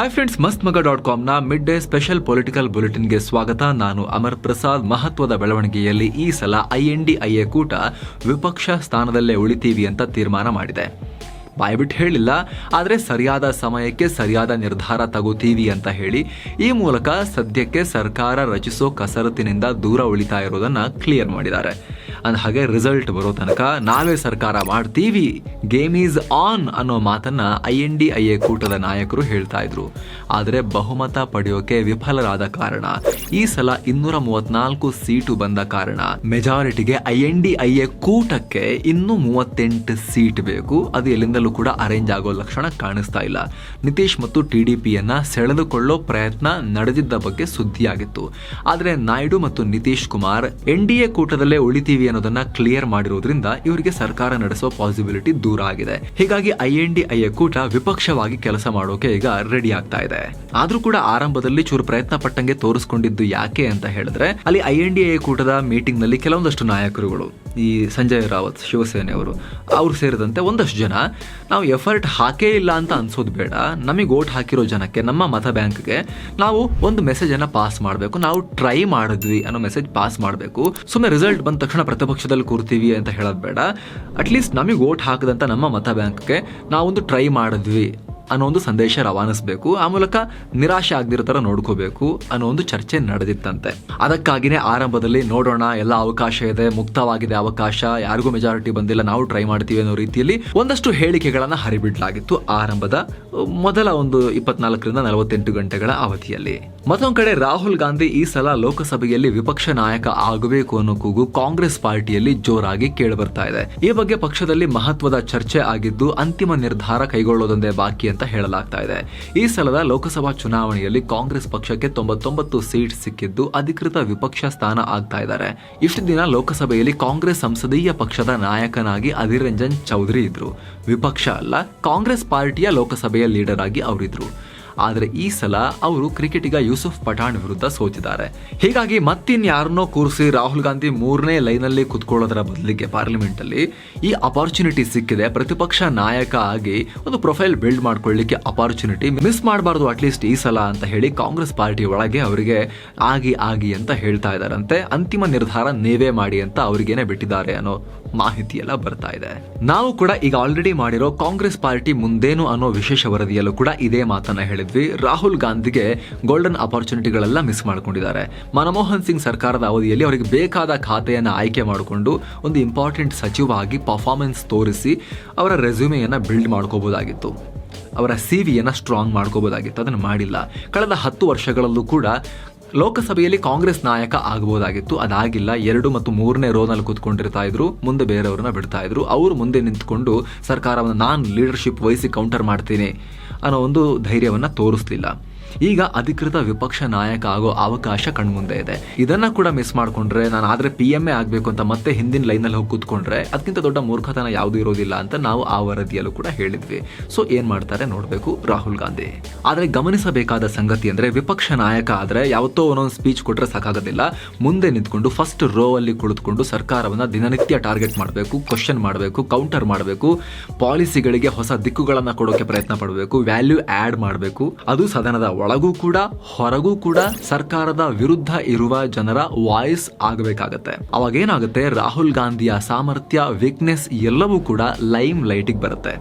Hi friends Masth Maga dot ಕಾಮ್ನ mid day special political ಬುಲೆಟಿನ್ಗೆ ಸ್ವಾಗತ. ನಾನು ಅಮರ್ ಪ್ರಸಾದ್. ಮಹತ್ವದ ಬೆಳವಣಿಗೆಯಲ್ಲಿ ಈ ಸಲ I N D I A ಕೂಟ ವಿಪಕ್ಷ ಸ್ಥಾನದಲ್ಲೇ ಉಳಿತೀವಿ ಅಂತ ತೀರ್ಮಾನ ಮಾಡಿದೆ. ಬಾಯ್ಬಿಟ್ಟು ಹೇಳಿಲ್ಲ, ಆದರೆ ಸರಿಯಾದ ಸಮಯಕ್ಕೆ ಸರಿಯಾದ ನಿರ್ಧಾರ ತಗೋತೀವಿ ಅಂತ ಹೇಳಿ, ಈ ಮೂಲಕ ಸದ್ಯಕ್ಕೆ ಸರ್ಕಾರ ರಚಿಸೋ ಕಸರತ್ತಿನಿಂದ ದೂರ ಉಳಿತಾ ಇರೋದನ್ನು ಕ್ಲಿಯರ್ ಮಾಡಿದ್ದಾರೆ. ಅಂದ ಹಾಗೆ ರಿಸಲ್ಟ್ ಬರೋ ತನಕ ನಾವೇ ಸರ್ಕಾರ ಮಾಡ್ತೀವಿ. ಗೇಮ್ ಈಸ್ ಆನ್ ಅನ್ನೋ ಮಾತನ್ನ I N D I A ಕೂಟದ ನಾಯಕರು ಹೇಳ್ತಾ ಇದ್ರು. ಆದರೆ ಬಹುಮತ ಪಡೆಯೋಕೆ ವಿಫಲರಾದ ಕಾರಣ. ಈ ಸಲ ಇನ್ನೂರ ಮೂವತ್ನಾಲ್ಕು ಸೀಟು ಬಂದ ಕಾರಣ. ಮೆಜಾರಿಟಿಗೆ ಐ ಎನ್ ಎ ಕೂಟಕ್ಕೆ ಇನ್ನೂ ಮೂವತ್ತೆಂಟು ಸೀಟ್ ಬೇಕು. ಅದು ಎಲ್ಲಿಂದಲೂ ಕೂಡ ಅರೇಂಜ್ ಆಗೋ ಲಕ್ಷಣ ಕಾಣಿಸ್ತಾ ಇಲ್ಲ. ನಿತೀಶ್ ಮತ್ತು ಟಿ ಡಿ ಪಿಯನ್ನ ಸೆಳೆದುಕೊಳ್ಳೋ ಪ್ರಯತ್ನ ನಡೆದಿದ್ದ ಬಗ್ಗೆ ಸುದ್ದಿಯಾಗಿತ್ತು. ಆದರೆ ನಾಯ್ಡು ಮತ್ತು Nitish Kumar N D A ಕೂಟದಲ್ಲೇ ಉಳಿತೀವಿ ಅನ್ನೋದನ್ನ ಕ್ಲಿಯರ್ ಮಾಡಿರೋದ್ರಿಂದ ಇವರಿಗೆ ಸರ್ಕಾರ ನಡೆಸುವ ಪಾಸಿಬಿಲಿಟಿ ದೂರ ಆಗಿದೆ. ಹೀಗಾಗಿ I N D I A ಕೂಟ ವಿಪಕ್ಷವಾಗಿ ಕೆಲಸ ಮಾಡೋಕೆ ಈಗ ರೆಡಿ ಆಗ್ತಾ ಇದೆ. ಆದ್ರೂ ಕೂಡ ಆರಂಭದಲ್ಲಿ ಚೂರು ಪ್ರಯತ್ನ ಪಟ್ಟಂಗೆ ತೋರಿಸ್ಕೊಂಡಿದ್ದು ಯಾಕೆ ಅಂತ ಹೇಳಿದ್ರೆ, ಅಲ್ಲಿ ಐ ಎನ್ ಡಿ ಎ ಕೂಟದ ಮೀಟಿಂಗ್ನಲ್ಲಿ ಕೆಲವೊಂದಷ್ಟು ನಾಯಕರುಗಳು, ಈ ಸಂಜಯ್ ರಾವತ್ ಶಿವಸೇನೆಯವರು ಅವ್ರು ಸೇರಿದಂತೆ ಒಂದಷ್ಟು ಜನ, ನಾವು ಎಫರ್ಟ್ ಹಾಕೇ ಇಲ್ಲ ಅಂತ ಅನ್ಸೋದು ಬೇಡ, ನಮಗೆ ಓಟ್ ಹಾಕಿರೋ ಜನಕ್ಕೆ, ನಮ್ಮ ಮತ ಬ್ಯಾಂಕ್ಗೆ ನಾವು ಒಂದು ಮೆಸೇಜ್ ಅನ್ನ ಪಾಸ್ ಮಾಡಬೇಕು, ನಾವು ಟ್ರೈ ಮಾಡಿದ್ವಿ ಅನ್ನೋ ಮೆಸೇಜ್ ಪಾಸ್ ಮಾಡಬೇಕು ಸುಮ್ಮನೆ ರಿಸಲ್ಟ್ ಬಂದ ತಕ್ಷಣ ಪ್ರತಿಪಕ್ಷದಲ್ಲಿ ಕೂರ್ತೀವಿ ಅಂತ ಹೇಳೋದು ಬೇಡ, ಅಟ್ಲೀಸ್ಟ್ ನಮಗೆ ಓಟ್ ಹಾಕದಂತ ನಮ್ಮ ಮತ ಬ್ಯಾಂಕ್ಗೆ ನಾವೊಂದು ಟ್ರೈ ಮಾಡಿದ್ವಿ ಅನ್ನೋ ಒಂದು ಸಂದೇಶ ರವಾನಿಸಬೇಕು. ಆ ಮೂಲಕ ನಿರಾಶೆ ಆಗದಿರೋ ಥರ ನೋಡ್ಕೋಬೇಕು ಅನ್ನೋ ಒಂದು ಚರ್ಚೆ ನಡೆದಿತ್ತಂತೆ. ಅದಕ್ಕಾಗಿನೇ ಆರಂಭದಲ್ಲಿ ನೋಡೋಣ, ಎಲ್ಲ ಅವಕಾಶ ಇದೆ, ಮುಕ್ತವಾಗಿದೆ ಅವಕಾಶ, ಯಾರಿಗೂ ಮೆಜಾರಿಟಿ ಬಂದಿಲ್ಲ, ನಾವು ಟ್ರೈ ಮಾಡ್ತೀವಿ ಅನ್ನೋ ರೀತಿಯಲ್ಲಿ ಒಂದಷ್ಟು ಹೇಳಿಕೆಗಳನ್ನು ಹರಿಬಿಡ್ಲಾಗಿತ್ತು ಆರಂಭದ, ಮೊದಲ ಒಂದು ಇಪ್ಪತ್ನಾಲ್ಕರಿಂದ ನಲವತ್ತೆಂಟು ಗಂಟೆಗಳ ಅವಧಿಯಲ್ಲಿ. ಮತ್ತೊಂದು ಕಡೆ ರಾಹುಲ್ ಗಾಂಧಿ ಈ ಸಲ ಲೋಕಸಭೆಯಲ್ಲಿ ವಿಪಕ್ಷ ನಾಯಕ ಆಗಬೇಕು ಅನ್ನೋ ಕೂಗು ಕಾಂಗ್ರೆಸ್ ಪಾರ್ಟಿಯಲ್ಲಿ ಜೋರಾಗಿ ಕೇಳಿಬರ್ತಾ ಇದೆ. ಈ ಬಗ್ಗೆ ಪಕ್ಷದಲ್ಲಿ ಮಹತ್ವದ ಚರ್ಚೆ ಆಗಿದ್ದು ಅಂತಿಮ ನಿರ್ಧಾರ ಕೈಗೊಳ್ಳೋದೊಂದೇ ಬಾಕಿ ಅಂತ ಹೇಳಲಾಗ್ತಾ ಇದೆ. ಈ ಸಲದ ಲೋಕಸಭಾ ಚುನಾವಣೆಯಲ್ಲಿ ಕಾಂಗ್ರೆಸ್ ಪಕ್ಷಕ್ಕೆ ತೊಂಬತ್ತೊಂಬತ್ತು ಸೀಟ್ ಸಿಕ್ಕಿದ್ದು ಅಧಿಕೃತ ವಿಪಕ್ಷ ಸ್ಥಾನ ಆಗ್ತಾ ಇದ್ದಾರೆ. ಇಷ್ಟು ದಿನ ಲೋಕಸಭೆಯಲ್ಲಿ ಕಾಂಗ್ರೆಸ್ ಸಂಸದೀಯ ಪಕ್ಷದ ನಾಯಕನಾಗಿ ಅಧಿರಂಜನ್ ರಂಜನ್ ಚೌಧರಿ ಇದ್ರು. ವಿಪಕ್ಷ ಅಲ್ಲ, ಕಾಂಗ್ರೆಸ್ ಪಾರ್ಟಿಯ ಲೋಕಸಭೆಯ ಲೀಡರ್ ಆಗಿ ಅವರಿದ್ರು. ಆದರೆ ಈ ಸಲ ಅವರು ಕ್ರಿಕೆಟಿಗ ಯೂಸುಫ್ ಪಠಾಣ್ ವಿರುದ್ಧ ಸೋತಿದ್ದಾರೆ. ಹೀಗಾಗಿ ಮತ್ತಿನ್ಯಾರನ್ನೋ ಕೂರಿಸಿ ರಾಹುಲ್ ಗಾಂಧಿ ಮೂರನೇ ಲೈನಲ್ಲಿ ಕುತ್ಕೊಳ್ಳೋದರ ಬದಲಿಗೆ ಪಾರ್ಲಿಮೆಂಟಲ್ಲಿ ಈ ಅಪಾರ್ಚುನಿಟಿ ಸಿಕ್ಕಿದೆ. ಪ್ರತಿಪಕ್ಷ ನಾಯಕ ಆಗಿ ಒಂದು ಪ್ರೊಫೈಲ್ ಬಿಲ್ಡ್ ಮಾಡ್ಕೊಳ್ಳಿಕ್ಕೆ ಅಪಾರ್ಚುನಿಟಿ ಮಿಸ್ ಮಾಡಬಾರ್ದು ಅಟ್ಲೀಸ್ಟ್ ಈ ಸಲ ಅಂತ ಹೇಳಿ ಕಾಂಗ್ರೆಸ್ ಪಾರ್ಟಿ ಒಳಗೆ ಅವರಿಗೆ ಆಗಿ ಆಗಿ ಅಂತ ಹೇಳ್ತಾ ಇದ್ದಾರಂತೆ. ಅಂತಿಮ ನಿರ್ಧಾರ ನೀವೇ ಮಾಡಿ ಅಂತ ಅವರಿಗೇನೆ ಬಿಟ್ಟಿದ್ದಾರೆ ಅನ್ನೋ ಮಾಹಿತಿ ಎಲ್ಲ ಬರ್ತಾ ಇದೆ. ನಾವು ಕೂಡ ಈಗ ಆಲ್ರೆಡಿ ಮಾಡಿರೋ ಕಾಂಗ್ರೆಸ್ ಪಾರ್ಟಿ ಮುಂದೇನು ಅನ್ನೋ ವಿಶೇಷ ವರದಿಯಲ್ಲೂ ಕೂಡ ಇದೇ ಮಾತನ್ನ ಹೇಳಿದ್ವಿ. ರಾಹುಲ್ ಗಾಂಧಿಗೆ ಗೋಲ್ಡನ್ ಅಪಾರ್ಚುನಿಟಿಗಳೆಲ್ಲ ಮಿಸ್ ಮಾಡ್ಕೊಂಡಿದ್ದಾರೆ. ಮನಮೋಹನ್ ಸಿಂಗ್ ಸರ್ಕಾರದ ಅವಧಿಯಲ್ಲಿ ಅವರಿಗೆ ಬೇಕಾದ ಖಾತೆಯನ್ನು ಆಯ್ಕೆ ಮಾಡಿಕೊಂಡು ಒಂದು ಇಂಪಾರ್ಟೆಂಟ್ ಸಚಿವ ಆಗಿ ಪರ್ಫಾರ್ಮೆನ್ಸ್ ತೋರಿಸಿ ಅವರ ರೆಸ್ಯೂಮೆಯನ್ನು ಬಿಲ್ಡ್ ಮಾಡ್ಕೋಬಹುದಾಗಿತ್ತು ಅವರ ಸಿ ವಿಯನ್ನು ಸ್ಟ್ರಾಂಗ್ ಮಾಡ್ಕೋಬೋದಾಗಿತ್ತು. ಅದನ್ನು ಮಾಡಿಲ್ಲ. ಕಳೆದ ಹತ್ತು ವರ್ಷಗಳಲ್ಲೂ ಕೂಡ ಲೋಕಸಭೆಯಲ್ಲಿ ಕಾಂಗ್ರೆಸ್ ನಾಯಕ ಆಗಬಹುದಾಗಿತ್ತು ಅದಾಗಿಲ್ಲ. ಎರಡು ಮತ್ತು ಮೂರನೇ ರೋನಲ್ಲಿ ಕೂತ್ಕೊಂಡಿರ್ತಾ ಇದ್ರು. ಮುಂದೆ ಬೇರೆಯವ್ರನ್ನ ಬಿಡ್ತಾ ಇದ್ರು. ಅವರು ಮುಂದೆ ನಿಂತ್ಕೊಂಡು ಸರ್ಕಾರವನ್ನು ನಾನು ಲೀಡರ್ಶಿಪ್ ವಹಿಸಿ ಕೌಂಟರ್ ಮಾಡ್ತೀನಿ ಅನ್ನೋ ಒಂದು ಧೈರ್ಯವನ್ನ ತೋರಿಸ್ಲಿಲ್ಲ. ಈಗ ಅಧಿಕೃತ ವಿಪಕ್ಷ ನಾಯಕ ಆಗೋ ಅವಕಾಶ ಕಣ್ಮುಂದೆ ಇದೆ. ಇದನ್ನ ಕೂಡ ಮಿಸ್ ಮಾಡ್ಕೊಂಡ್ರೆ ನಾನು ಆದ್ರೆ ಪಿ ಎಂ ಆಗ್ಬೇಕು ಅಂತ ಮತ್ತೆ ಹಿಂದಿನ ಲೈನ್ ಲೈನಲ್ಲಿ ಹೋಗಿ ಕೂತ್ಕೊಂಡ್ರೆ ಅದಕ್ಕಿಂತ ದೊಡ್ಡ ಮೂರ್ಖತನ ಯಾವುದು ಇರೋದಿಲ್ಲ ಅಂತ ನಾವು ಆ ವರದಿಯಲ್ಲೂ ಕೂಡ ಹೇಳಿದ್ವಿ. ಸೊ ಏನ್ ಮಾಡ್ತಾರೆ ನೋಡ್ಬೇಕು ರಾಹುಲ್ ಗಾಂಧಿ. ಆದ್ರೆ ಗಮನಿಸಬೇಕಾದ ಸಂಗತಿ ಅಂದ್ರೆ ವಿಪಕ್ಷ ನಾಯಕ ಆದ್ರೆ ಯಾವತ್ತೋ ಒಂದೊಂದು ಸ್ಪೀಚ್ ಕೊಟ್ರೆ ಸಾಕಾಗೋದಿಲ್ಲ. ಮುಂದೆ ನಿಂತ್ಕೊಂಡು ಫಸ್ಟ್ ರೋ ಅಲ್ಲಿ ಕುಳಿತುಕೊಂಡು ಸರ್ಕಾರವನ್ನ ದಿನನಿತ್ಯ ಟಾರ್ಗೆಟ್ ಮಾಡಬೇಕು ಕ್ವಶನ್ ಮಾಡಬೇಕು ಕೌಂಟರ್ ಮಾಡಬೇಕು ಪಾಲಿಸಿಗಳಿಗೆ ಹೊಸ ದಿಕ್ಕುಗಳನ್ನ ಕೊಡೋಕೆ ಪ್ರಯತ್ನ ಪಡಬೇಕು ವ್ಯಾಲ್ಯೂ ಆಡ್ ಮಾಡಬೇಕು. ಅದು ಸದನದ ಒಳಗೂ ಕೂಡ, ಹೊರಗೂ ಕೂಡ ಸರ್ಕಾರದ ವಿರುದ್ಧ ಇರುವ ಜನರ ವಾಯ್ಸ್ ಆಗಬೇಕಾಗತ್ತೆ. ಅವಾಗ ಏನಾಗುತ್ತೆ ರಾಹುಲ್ ಗಾಂಧಿಯ ಸಾಮರ್ಥ್ಯ ವೀಕ್ನೆಸ್ ಎಲ್ಲವೂ ಕೂಡ ಲೈಮ್ ಲೈಟಿಗೆ ಬರುತ್ತೆ.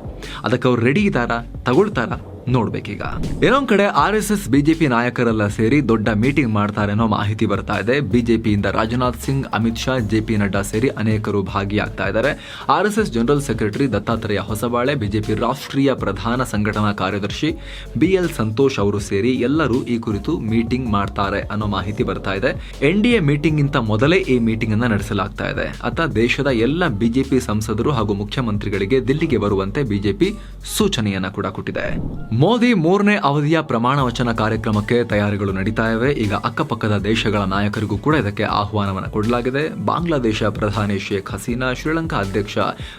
ಅದಕ್ಕೆ ಅವ್ರು ರೆಡಿ ಇದ್ದಾರಾ? ತಗೊಳ್ತಾರ? ನೋಡ್ಬೇಕೀಗ. ಇನ್ನೊಂದ್ ಕಡೆ ಆರ್ ಎಸ್ ಎಸ್ ಬಿಜೆಪಿ ನಾಯಕರೆಲ್ಲ ಸೇರಿ ದೊಡ್ಡ ಮೀಟಿಂಗ್ ಮಾಡ್ತಾರೆ ಅನ್ನೋ ಮಾಹಿತಿ ಬರ್ತಾ ಇದೆ. ಬಿಜೆಪಿಯಿಂದ ರಾಜನಾಥ್ ಸಿಂಗ್, ಅಮಿತ್ ಶಾ ಜೆಪಿ ನಡ್ಡಾ ಸೇರಿ ಅನೇಕರು ಭಾಗಿಯಾಗ್ತಾ ಇದ್ದಾರೆ. R S S general secretary Dattatreya Hosabale, BJP ರಾಷ್ಟ್ರೀಯ ಪ್ರಧಾನ ಸಂಘಟನಾ ಕಾರ್ಯದರ್ಶಿ ಬಿ ಎಲ್ ಸಂತೋಷ್ ಅವರು ಸೇರಿ ಎಲ್ಲರೂ ಈ ಕುರಿತು ಮೀಟಿಂಗ್ ಮಾಡ್ತಾರೆ ಅನ್ನೋ ಮಾಹಿತಿ ಬರ್ತಾ ಇದೆ. ಎನ್ ಡಿ ಎ ಮೀಟಿಂಗ್ ಗಿಂತ ಮೊದಲೇ ಈ ಮೀಟಿಂಗ್ ಅನ್ನ ನಡೆಸಲಾಗ್ತಾ ಇದೆ. ಅತ್ತ ದೇಶದ ಎಲ್ಲ ಬಿಜೆಪಿ ಸಂಸದರು ಹಾಗೂ ಮುಖ್ಯಮಂತ್ರಿಗಳಿಗೆ ದಿಲ್ಲಿಗೆ ಬರುವಂತೆ ಬಿಜೆಪಿ ಸೂಚನೆಯನ್ನ ಕೂಡ ಕೊಟ್ಟಿದೆ. ಮೋದಿ ಮೂರನೇ ಅವಧಿಯ ಪ್ರಮಾಣ ವಚನ ಕಾರ್ಯಕ್ರಮಕ್ಕೆ ತಯಾರಿಗಳು ನಡೀತಾ ಇವೆ ಈಗ ಅಕ್ಕಪಕ್ಕದ ದೇಶಗಳ ನಾಯಕರಿಗೂ ಕೂಡ ಇದಕ್ಕೆ ಆಹ್ವಾನವನ್ನು ಕೊಡಲಾಗಿದೆ. ಬಾಂಗ್ಲಾದೇಶ ಪ್ರಧಾನಿ ಶೇಖ್ ಹಸೀನಾ, ಶ್ರೀಲಂಕಾ ಅಧ್ಯಕ್ಷ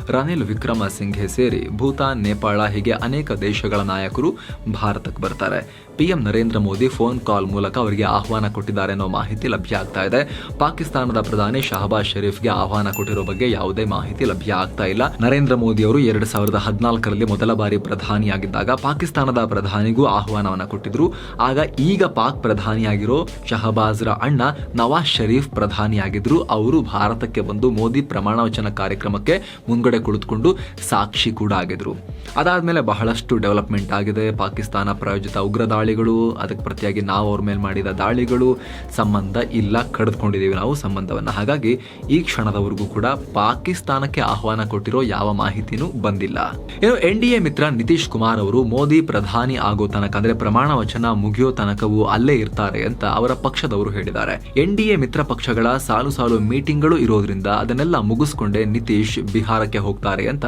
ರನಿಲ್ ವಿಕ್ರಮ ಸಿಂಘೆ ಸೇರಿ ಭೂತಾನ್, ನೇಪಾಳ ಹೀಗೆ ಅನೇಕ ದೇಶಗಳ ನಾಯಕರು ಭಾರತಕ್ಕೆ ಬರ್ತಾರೆ. PM Narendra Modi phone call ಮೂಲಕ ಅವರಿಗೆ ಆಹ್ವಾನ ಕೊಟ್ಟಿದ್ದಾರೆ ಅನ್ನೋ ಮಾಹಿತಿ ಲಭ್ಯ ಆಗ್ತಾ ಇದೆ. ಪಾಕಿಸ್ತಾನದ ಪ್ರಧಾನಿ ಶಹಬಾಜ್ ಶರೀಫ್ಗೆ ಆಹ್ವಾನ ಕೊಟ್ಟಿರೋ ಬಗ್ಗೆ ಯಾವುದೇ ಮಾಹಿತಿ ಲಭ್ಯ ಆಗ್ತಾ ಇಲ್ಲ. ನರೇಂದ್ರ ಮೋದಿ ಅವರು ಎರಡ್ ಸಾವಿರದ ಹದಿನಾಲ್ಕರಲ್ಲಿ ಮೊದಲ ಬಾರಿ ಪ್ರಧಾನಿಯಾಗಿದ್ದಾಗ ಪಾಕಿಸ್ತಾನದ ಪ್ರಧಾನಿಗೂ ಆಹ್ವಾನವನ್ನ ಕೊಟ್ಟಿದ್ರು. ಆಗ ಈಗ ಪಾಕ್ ಪ್ರಧಾನಿಯಾಗಿರೋ ಶಹಬಾಜ್ರ ಅಣ್ಣ ನವಾಜ್ ಶರೀಫ್ ಪ್ರಧಾನಿಯಾಗಿದ್ರು. ಅವರು ಭಾರತಕ್ಕೆ ಬಂದು ಮೋದಿ ಪ್ರಮಾಣ ವಚನ ಕಾರ್ಯಕ್ರಮಕ್ಕೆ ಮುಂಗಡೆ ಕುಳಿತುಕೊಂಡು ಸಾಕ್ಷಿ ಕೂಡ ಆಗಿದ್ರು. ಅದಾದ್ಮೇಲೆ ಬಹಳಷ್ಟು ಡೆವಲಪ್ಮೆಂಟ್ ಆಗಿದೆ. ಪಾಕಿಸ್ತಾನ ಪ್ರಾಯೋಜಿತ ಉಗ್ರ ದಾಳಿಗಳು, ಅದಕ್ಕೆ ಪ್ರತಿಯಾಗಿ ನಾವು ಅವ್ರ ಮೇಲೆ ಮಾಡಿದ ದಾಳಿಗಳು ಸಂಬಂಧ ಇಲ್ಲ ಕಡಿದುಕೊಂಡಿದ್ದೀವಿ ನಾವು ಸಂಬಂಧವನ್ನ. ಹಾಗಾಗಿ ಈ ಕ್ಷಣದವರೆಗೂ ಕೂಡ ಪಾಕಿಸ್ತಾನಕ್ಕೆ ಆಹ್ವಾನ ಕೊಟ್ಟಿರೋ ಯಾವ ಮಾಹಿತಿನೂ ಬಂದಿಲ್ಲ. ಏನು ಎನ್ ಡಿ ಎ ಮಿತ್ರ ನಿತೀಶ್ ಕುಮಾರ್ ಅವರು ಮೋದಿ ಪ್ರಧಾನಿ ಆಗೋ ತನಕ, ಅಂದ್ರೆ ಪ್ರಮಾಣ ವಚನ ಮುಗಿಯೋ ತನಕವೂ ಅಲ್ಲೇ ಇರ್ತಾರೆ ಅಂತ ಅವರ ಪಕ್ಷದವರು ಹೇಳಿದ್ದಾರೆ. ಎನ್ ಡಿ ಎ ಮಿತ್ರ ಪಕ್ಷಗಳ ಸಾಲು ಸಾಲು ಮೀಟಿಂಗ್ಗಳು ಇರೋದ್ರಿಂದ ಅದನ್ನೆಲ್ಲ ಮುಗಿಸ್ಕೊಂಡೇ ನಿತೀಶ್ ಬಿಹಾರಕ್ಕೆ ಹೋಗ್ತಾರೆ ಅಂತ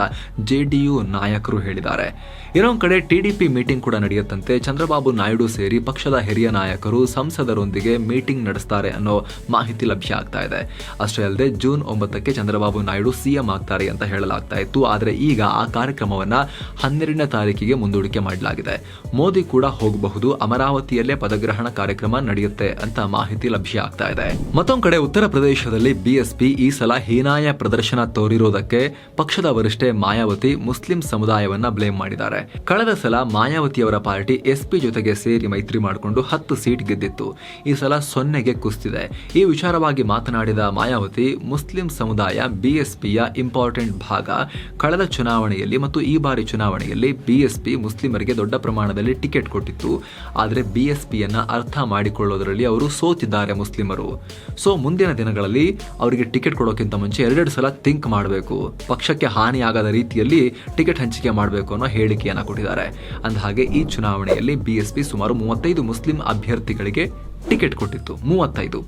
ಜೆಡಿಯು ನಾಯಕರು ಹೇಳಿದ್ದಾರೆ. ಇನ್ನೊಂದ್ ಕಡೆ ಟಿಡಿಪಿ ಮೀಟಿಂಗ್ ಕೂಡ ನಡೆಯುತ್ತಂತೆ. ಚಂದ್ರಬಾಬು ನಾಯ್ಡು ಸೇರಿ ಪಕ್ಷದ ಹಿರಿಯ ನಾಯಕರು ಸಂಸದರೊಂದಿಗೆ ಮೀಟಿಂಗ್ ನಡೆಸ್ತಾರೆ ಅನ್ನೋ ಮಾಹಿತಿ ಲಭ್ಯ ಆಗ್ತಾ ಇದೆ. ಅಷ್ಟೇ ಅಲ್ಲದೆ ಜೂನ್ ಒಂಬತ್ತಕ್ಕೆ ಚಂದ್ರಬಾಬು ನಾಯ್ಡು ಸಿಎಂ ಆಗ್ತಾರೆ ಅಂತ ಹೇಳಲಾಗ್ತಾ ಇತ್ತು. ಆದರೆ ಈಗ ಆ ಕಾರ್ಯಕ್ರಮವನ್ನು ಹನ್ನೆರಡನೇ ತಾರೀಕಿಗೆ ಮುಂದೂಡಿಕೆ ಮಾಡಲಾಗಿದೆ. ಮೋದಿ ಕೂಡ ಹೋಗಬಹುದು. ಅಮರಾವತಿಯಲ್ಲೇ ಪದಗ್ರಹಣ ಕಾರ್ಯಕ್ರಮ ನಡೆಯುತ್ತೆ ಅಂತ ಮಾಹಿತಿ ಲಭ್ಯ ಆಗ್ತಾ ಇದೆ. ಮತ್ತೊಂದು ಕಡೆ ಉತ್ತರ ಪ್ರದೇಶದಲ್ಲಿ ಬಿಎಸ್ಪಿ ಈ ಸಲ ಹೀನಾಯ ಪ್ರದರ್ಶನ ತೋರಿರೋದಕ್ಕೆ ಪಕ್ಷದ ವರಿಷ್ಠೆ ಮಾಯಾವತಿ ಮುಸ್ಲಿಂ ಸಮುದಾಯವನ್ನ ಬ್ಲೇಮ್ ಮಾಡಿದ್ದಾರೆ. ಕಳೆದ ಸಲ ಮಾಯಾವತಿಯವರ ಪಾರ್ಟಿ ಎಸ್ಪಿ ಜೊತೆಗೆ ಸೇರಿ ಮೈತ್ರಿ ಮಾಡಿಕೊಂಡು ಹತ್ತು ಸೀಟ್ ಗೆದ್ದಿತ್ತು. ಈ ಸಲ ಸೊನ್ನೆಗೆ ಕುಸ್ತಿದೆ. ಈ ವಿಚಾರವಾಗಿ ಮಾತನಾಡಿದ ಮಾಯಾವತಿ, ಮುಸ್ಲಿಂ ಸಮುದಾಯ ಬಿಎಸ್ಪಿಯ ಇಂಪಾರ್ಟೆಂಟ್ ಭಾಗ ಕಳೆದ ಚುನಾವಣೆಯಲ್ಲಿ ಮತ್ತು ಈ ಬಾರಿ ಚುನಾವಣೆಯಲ್ಲಿ ಬಿಎಸ್ಪಿ ಮುಸ್ಲಿಮರಿಗೆ ದೊಡ್ಡ ಪ್ರಮಾಣದಲ್ಲಿ ಟಿಕೆಟ್ ಕೊಟ್ಟಿತ್ತು. ಆದರೆ ಬಿಎಸ್ಪಿಯನ್ನ ಅರ್ಥ ಮಾಡಿಕೊಳ್ಳೋದರಲ್ಲಿ ಅವರು ಸೋತಿದ್ದಾರೆ ಮುಸ್ಲಿಮರು. ಸೊ, ಮುಂದಿನ ದಿನಗಳಲ್ಲಿ ಅವರಿಗೆ ಟಿಕೆಟ್ ಕೊಡೋಕ್ಕಿಂತ ಮುಂಚೆ ಎರಡೆರಡು ಸಲ ಥಿಂಕ್ ಮಾಡಬೇಕು. ಪಕ್ಷಕ್ಕೆ ಹಾನಿಯಾಗದ ರೀತಿಯಲ್ಲಿ ಟಿಕೆಟ್ ಹಂಚಿಕೆ ಮಾಡಬೇಕು ಅನ್ನೋ ಹೇಳಿಕೆಯನ್ನ ಕೊಟ್ಟಿದ್ದಾರೆ. ಅಂದಹಾಗೆ ಈ ಚುನಾವಣೆಯಲ್ಲಿ ಬಿಎಸ್ಪಿ ಸುಮಾರು ಮೂವತ್ತೈದು ಮುಸ್ಲಿಂ ಅಭ್ಯರ್ಥಿಗಳಿಗೆ ಟಿಕೆಟ್ ಕೊಟ್ಟಿತ್ತು, ಮೂವತ್ತೈದು.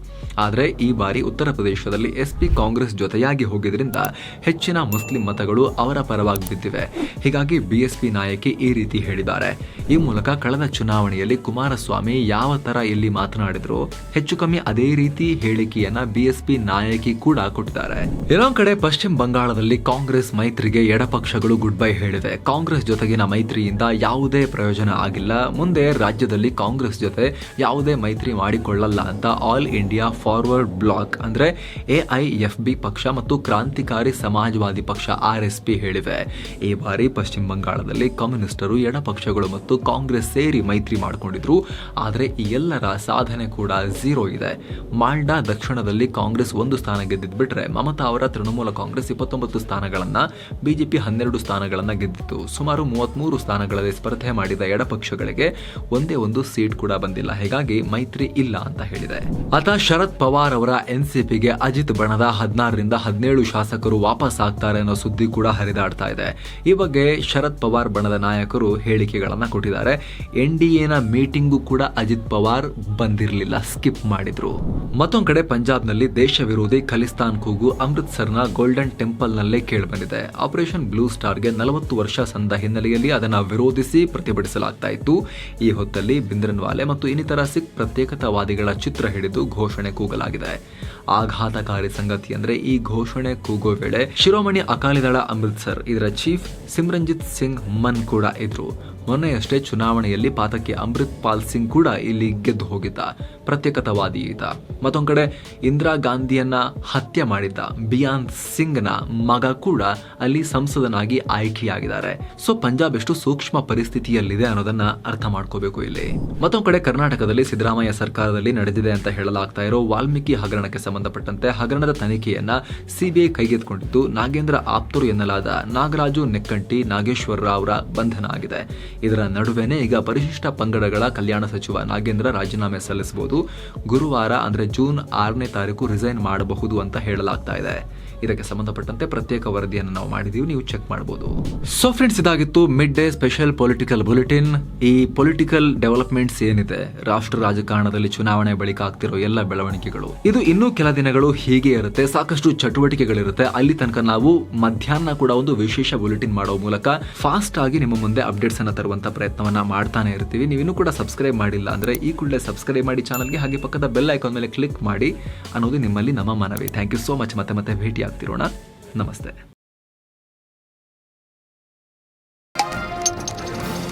ಆದರೆ ಈ ಬಾರಿ ಉತ್ತರ ಪ್ರದೇಶದಲ್ಲಿ ಎಸ್ಪಿ ಕಾಂಗ್ರೆಸ್ ಜೊತೆಯಾಗಿ ಹೋಗಿದ್ದರಿಂದ ಹೆಚ್ಚಿನ ಮುಸ್ಲಿಂ ಮತಗಳು ಅವರ ಪರವಾಗಿ ಬಿದ್ದಿವೆ. ಹೀಗಾಗಿ ಬಿಎಸ್ಪಿ ನಾಯಕಿ ಈ ರೀತಿ ಹೇಳಿದ್ದಾರೆ. ಈ ಮೂಲಕ ಕಳೆದ ಚುನಾವಣೆಯಲ್ಲಿ ಕುಮಾರಸ್ವಾಮಿ ಯಾವ ತರ ಇಲ್ಲಿ ಮಾತನಾಡಿದ್ರು, ಹೆಚ್ಚು ಕಮ್ಮಿ ಅದೇ ರೀತಿ ಹೇಳಿಕೆಯನ್ನ ಬಿಎಸ್ಪಿ ನಾಯಕಿ ಕೂಡ ಕೊಟ್ಟಿದ್ದಾರೆ. ಇನ್ನೊಂದ್ ಕಡೆ ಪಶ್ಚಿಮ ಬಂಗಾಳದಲ್ಲಿ ಕಾಂಗ್ರೆಸ್ ಮೈತ್ರಿಗೆ ಎಡಪಕ್ಷಗಳು ಗುಡ್ ಬೈ ಹೇಳಿವೆ. ಕಾಂಗ್ರೆಸ್ ಜೊತೆಗಿನ ಮೈತ್ರಿಯಿಂದ ಯಾವುದೇ ಪ್ರಯೋಜನ ಆಗಿಲ್ಲ. ಮುಂದೆ ರಾಜ್ಯದಲ್ಲಿ ಕಾಂಗ್ರೆಸ್ ಜೊತೆ ಯಾವುದೇ ಮೈತ್ರಿ ಮಾಡಿಕೊಳ್ಳಲ್ಲ ಅಂತ ಆಲ್ ಇಂಡಿಯಾ ಫಾರ್ವರ್ಡ್ ಬ್ಲಾಕ್ ಅಂದರೆ ಎ ಐ ಎಫ್ ಬಿ ಪಕ್ಷ ಮತ್ತು ಕ್ರಾಂತಿಕಾರಿ ಸಮಾಜವಾದಿ ಪಕ್ಷ ಆರ್ ಎಸ್ ಪಿ ಹೇಳಿವೆ. ಈ ಬಾರಿ ಪಶ್ಚಿಮ ಬಂಗಾಳದಲ್ಲಿ ಕಮ್ಯುನಿಸ್ಟರು ಎಡಪಕ್ಷಗಳು ಮತ್ತು ಕಾಂಗ್ರೆಸ್ ಸೇರಿ ಮೈತ್ರಿ ಮಾಡಿಕೊಂಡಿದ್ರು. ಆದರೆ ಈ ಎಲ್ಲರ ಸಾಧನೆ ಕೂಡ ಝೀರೋ ಇದೆ. ಮಾಲ್ಡಾ ದಕ್ಷಿಣದಲ್ಲಿ ಕಾಂಗ್ರೆಸ್ ಒಂದು ಸ್ಥಾನ ಗೆದ್ದಿದ್ದು ಬಿಟ್ಟರೆ ಮಮತಾ ಅವರ ತೃಣಮೂಲ ಕಾಂಗ್ರೆಸ್ ಇಪ್ಪತ್ತೊಂಬತ್ತು ಸ್ಥಾನಗಳನ್ನು ಬಿಜೆಪಿ ಹನ್ನೆರಡು ಸ್ಥಾನಗಳನ್ನು ಗೆದ್ದಿತ್ತು. ಸುಮಾರು ಮೂವತ್ತ್ಮೂರು ಸ್ಥಾನಗಳಲ್ಲಿ ಸ್ಪರ್ಧೆ ಮಾಡಿದ ಎಡಪಕ್ಷಗಳಿಗೆ ಒಂದೇ ಒಂದು ಸೀಟ್ ಕೂಡ ಬಂದಿಲ್ಲ. ಹೀಗಾಗಿ ಮೈತ್ರಿ ಇಲ್ಲ ಅಂತ ಹೇಳಿದೆ. ಅತ ಶರದ್ ಪವಾರ್ ಅವರ ಎನ್ಸಿಪಿಗೆ ಅಜಿತ್ ಬಣದ ಹದಿನಾರರಿಂದ ಹದಿನೇಳು ಶಾಸಕರು ವಾಪಸ್ ಆಗ್ತಾರೆ ಅನ್ನೋ ಸುದ್ದಿ ಕೂಡ ಹರಿದಾಡ್ತಾ ಇದೆ. ಈ ಬಗ್ಗೆ ಶರದ್ ಪವಾರ್ ಬಣದ ನಾಯಕರು ಹೇಳಿಕೆಗಳನ್ನ ಕೊಟ್ಟಿದ್ದಾರೆ. ಎನ್ ಡಿ ಎನ ಮೀಟಿಂಗು ಕೂಡ ಅಜಿತ್ ಪವಾರ್ ಬಂದಿರಲಿಲ್ಲ, ಸ್ಕಿಪ್ ಮಾಡಿದ್ರು. ಮತ್ತೊಂದ್ ಕಡೆ ಪಂಜಾಬ್ನಲ್ಲಿ ದೇಶ ವಿರೋಧಿ ಖಲಿಸ್ತಾನ್ ಕೂಗು ಅಮೃತ್ಸರ್ನ ಗೋಲ್ಡನ್ ಟೆಂಪಲ್ ನಲ್ಲೇ ಕೇಳಿಬಂದಿದೆ. ಆಪರೇಷನ್ ಬ್ಲೂ ಸ್ಟಾರ್ಗೆ ನಲವತ್ತು ವರ್ಷ ಸಂದ ಹಿನ್ನೆಲೆಯಲ್ಲಿ ಅದನ್ನು ವಿರೋಧಿಸಿ ಪ್ರತಿಭಟಿಸಲಾಗ್ತಾ ಇತ್ತು. ಈ ಹೊತ್ತಲ್ಲಿ ಬಿಂದ್ರನ್ವಾಲೆ ಮತ್ತು ಇನ್ನಿತರ ಸಿಖ್ ಪ್ರತ್ಯೇಕತಾವಾದಿಗಳ ಚಿತ್ರ ಹಿಡಿದು ಘೋಷಣೆ ಕೂಗಲಾಗಿದೆ. ಆಘಾತಕಾರಿ ಸಂಗತಿ ಅಂದ್ರೆ ಈ ಘೋಷಣೆ ಕೂಗೋ ವೇಳೆ ಶಿರೋಮಣಿ ಅಕಾಲಿದಳ ಅಮೃತ್ಸರ್, ಇದರ ಚೀಫ್ ಸಿಮ್ರಂಜಿತ್ ಸಿಂಗ್ ಮನ್ ಕೂಡ ಇದ್ರು. ಮೊನ್ನೆಯಷ್ಟೇ ಚುನಾವಣೆಯಲ್ಲಿ ಪಾತಕಿ ಅಮೃತ್ ಪಾಲ್ ಸಿಂಗ್ ಕೂಡ ಇಲ್ಲಿ ಗೆದ್ದು ಹೋಗಿದ್ದ ಪ್ರತ್ಯೇಕತಾವಾದಿ ಈತ. ಮತ್ತೊಂದು ಕಡೆ ಇಂದಿರಾ ಗಾಂಧಿಯನ್ನ ಹತ್ಯೆ ಮಾಡಿದ್ದ ಬಿಯಾನ್ ಸಿಂಗ್ನ ಮಗ ಕೂಡ ಅಲ್ಲಿ ಸಂಸದನಾಗಿ ಆಯ್ಕೆಯಾಗಿದ್ದಾರೆ. ಸೊ ಪಂಜಾಬ್ ಎಷ್ಟು ಸೂಕ್ಷ್ಮ ಪರಿಸ್ಥಿತಿಯಲ್ಲಿದೆ ಅನ್ನೋದನ್ನ ಅರ್ಥ ಮಾಡ್ಕೋಬೇಕು ಇಲ್ಲಿ. ಮತ್ತೊಂದು ಕಡೆ ಕರ್ನಾಟಕದಲ್ಲಿ ಸಿದ್ದರಾಮಯ್ಯ ಸರ್ಕಾರದಲ್ಲಿ ನಡೆದಿದೆ ಅಂತ ಹೇಳಲಾಗ್ತಾ ಇರೋ ವಾಲ್ಮೀಕಿ ಹಗರಣಕ್ಕೆ ಸಂಬಂಧಪಟ್ಟಂತೆ ಹಗರಣದ ತನಿಖೆಯನ್ನ ಸಿಬಿಐ ಕೈಗೆತ್ತಿಕೊಂಡಿದ್ದು ನಾಗೇಂದ್ರ ಆಪ್ತರು ಎನ್ನಲಾದ ನಾಗರಾಜು ನೆಕ್ಕಂಟಿ ನಾಗೇಶ್ವರ ರಾವ್ರ ಬಂಧನ ಆಗಿದೆ. ಇದರ ನಡುವೆನೇ ಈಗ ಪರಿಶಿಷ್ಟ ಪಂಗಡಗಳ ಕಲ್ಯಾಣ ಸಚಿವ ನಾಗೇಂದ್ರ ರಾಜೀನಾಮೆ ಸಲ್ಲಿಸಬಹುದು. ಗುರುವಾರ ಅಂದ್ರೆ ಜೂನ್ ಆರನೇ ತಾರೀಕು ರಿಸೈನ್ ಮಾಡಬಹುದು ಅಂತ ಹೇಳಲಾಗ್ತಾ ಇದೆ. ಇದಕ್ಕೆ ಸಂಬಂಧಪಟ್ಟಂತೆ ಪ್ರತ್ಯೇಕ ವರದಿಯನ್ನು ನಾವು ಮಾಡಿದೀವಿ, ನೀವು ಚೆಕ್ ಮಾಡಬಹುದು ಸೊ ಫ್ರೆಂಡ್ಸ್ ಇದಾಗಿತ್ತು mid day special political bulletin ಈ ಪೊಲಿಟಿಕಲ್ ಡೆವಲಪ್ಮೆಂಟ್ಸ್ ಏನಿದೆ? ರಾಷ್ಟ್ರ ರಾಜಕಾರಣದಲ್ಲಿ ಚುನಾವಣೆ ಬಳಿಕ ಆಗ್ತಿರೋ ಎಲ್ಲ ಬೆಳವಣಿಗೆಗಳು. ಇದು ಇನ್ನೂ ಕೆಲ ದಿನಗಳು ಹೀಗೆ ಇರುತ್ತೆ. ಸಾಕಷ್ಟು ಚಟುವಟಿಕೆಗಳಿರುತ್ತೆ. ಅಲ್ಲಿ ತನಕ ನಾವು ಮಧ್ಯಾಹ್ನ ಕೂಡ ಒಂದು ವಿಶೇಷ ಬುಲೆಟಿನ್ ಮಾಡೋ ಮೂಲಕ ಫಾಸ್ಟ್ ಆಗಿ ನಿಮ್ಮ ಮುಂದೆ ಅಪ್ಡೇಟ್ಸ್ ಅನ್ನ ತರುವಂತ ಪ್ರಯತ್ನವನ್ನ ಮಾಡ್ತಾನೆ ಇರ್ತೀವಿ. ನೀವು ಇನ್ನೂ ಕೂಡ ಸಬ್ಸ್ಕ್ರೈಬ್ ಮಾಡಿಲ್ಲ ಅಂದ್ರೆ ಈ ಕೂಡಲೇ ಸಬ್ಸ್ಕ್ರೈಬ್ ಮಾಡಿ ಚಾನಲ್ಗೆ ಹಾಗೆ ಪಕ್ಕದ ಬೆಲ್ ಐಕಾನ್ ಮೇಲೆ ಕ್ಲಿಕ್ ಮಾಡಿ ಅನ್ನೋದು ನಿಮ್ಮಲ್ಲಿ ನಮ್ಮ ಮನವಿ. ಥ್ಯಾಂಕ್ ಯು ಸೋ ಮಚ್ ಮತ್ತೆ ಮತ್ತೆ ಭೇಟಿ ಆಗ್ತಿರೋಣ ನಮಸ್ತೆ